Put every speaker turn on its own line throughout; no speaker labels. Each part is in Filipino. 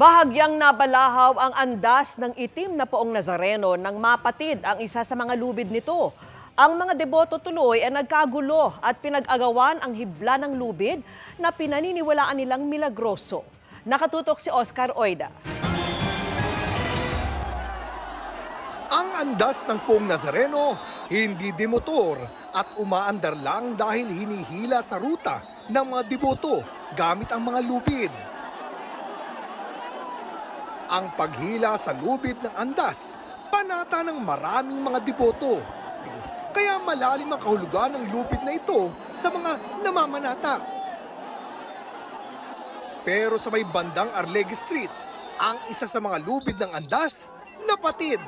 Bahagyang nabalahaw ang andas ng itim na poong Nazareno nang mapatid ang isa sa mga lubid nito. Ang mga deboto tuloy ay nagkagulo at pinag-agawan ang hibla ng lubid na pinaniniwalaan nilang milagroso. Nakatutok si Oscar Oida.
Ang andas ng Pong Nazareno, hindi demotor at umaandar lang dahil hinihila sa ruta ng mga deboto gamit ang mga lupid. Ang paghila sa lubid ng andas, panata ng maraming mga deboto. Kaya malalim ang kahulugan ng lupid na ito sa mga namamanata. Pero sa may bandang Arlegue Street, ang isa sa mga lubid ng andas, napatid.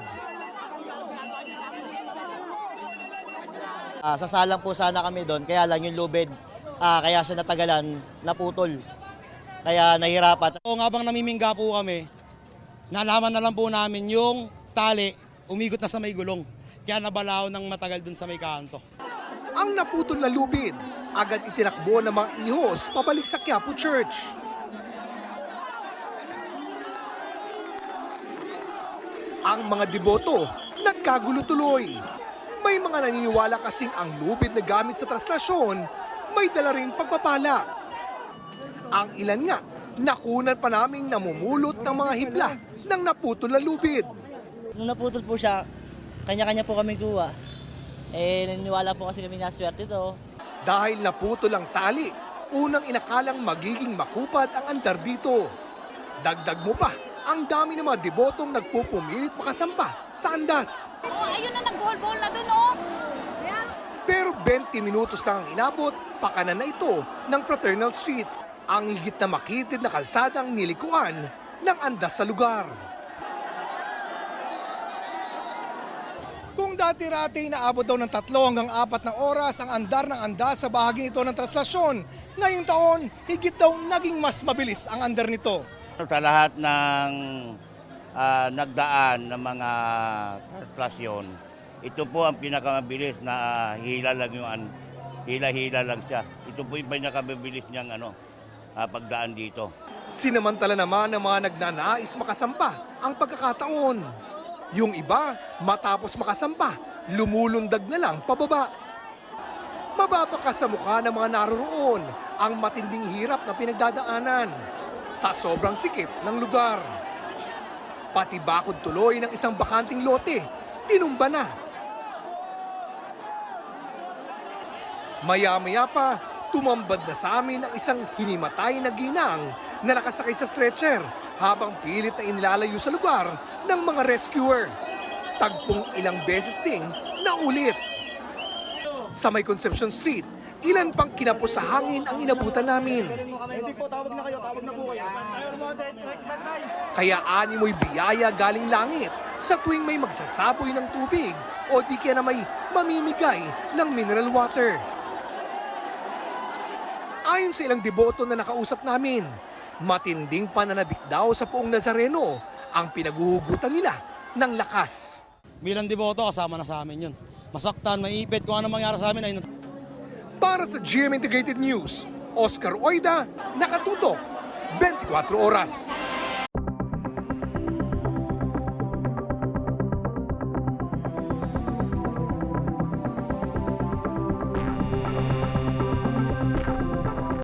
Ah, sasalang po sana kami doon, kaya lang yung lubid, ah, kaya siya natagalan, naputol. Kaya nahirapan.
O nga bang namimingga po kami, nalaman na lang po namin yung tali, umigot na sa may gulong. Kaya nabalaw ng matagal dun sa may kanto.
Ang naputol na lubid, agad itinakbo ng mga ihos pabalik sa Quiapo Church. Ang mga deboto, nagkagulo tuloy. May mga naniniwala kasing ang lubid na gamit sa traslasyon, may dala rin pagpapala. Ang ilan nga, nakunan pa naming namumulot ng mga hibla ng naputol na lubid.
Nung naputol po siya, kanya-kanya po kami kuha. Eh, naniniwala po kasi kami na swerte to.
Dahil naputol ang tali, unang inakalang magiging makupad ang andar dito. Dagdag mo pa, ang dami ng mga debotong nagpupumilit makasampa sa andas.
Oh, ayun na, nag-ball-ball na dun, oh.
Pero 20 minutos lang ang inabot, pakanan na ito ng Fraternal Street. Ang higit na makitid na kalsadang nilikuan ng andas sa lugar. Kung dati-rati inaabot daw ng tatlo hanggang apat na oras ang andar ng andas sa bahagi ito ng traslasyon, ngayong taon, higit daw naging mas mabilis ang andar nito.
Sa lahat ng ah, nagdaan ng mga translasyon, ito po ang pinakamabilis na ah, hila lang yung an- hila-hila lang siya. Ito po yung pinakamabilis niyang ano, ah, pagdaan dito.
Sinamantala naman ng mga nagnanais makasampa ang pagkakataon. Yung iba, matapos makasampa, lumulundag na lang pababa. Mababaka sa mukha ng mga naroroon ang matinding hirap na pinagdadaanan sa sobrang sikip ng lugar. Pati bakod tuloy ng isang bakanting lote, tinumba na. Maya-maya pa, tumambad na sa amin ang isang hinimatay na ginang na nakasakay sa stretcher habang pilit na inilalayo sa lugar ng mga rescuer. Tagpong ilang beses ding naulit. Sa may Conception Street, ilan pang kinapos sa hangin ang inabutan namin. Kaya animoy biyaya galing langit sa tuwing may magsasaboy ng tubig o di kaya na may mamimigay ng mineral water. Ayon sa ilang deboto na nakausap namin, matinding pananabik daw sa poong Nazareno ang pinaguhugutan nila ng lakas.
Bilang deboto, kasama na sa amin yun. Masaktan, maipit, kung ano mangyari sa amin ay
Para sa GM Integrated News, Oscar Oida, nakatutok, 24 oras.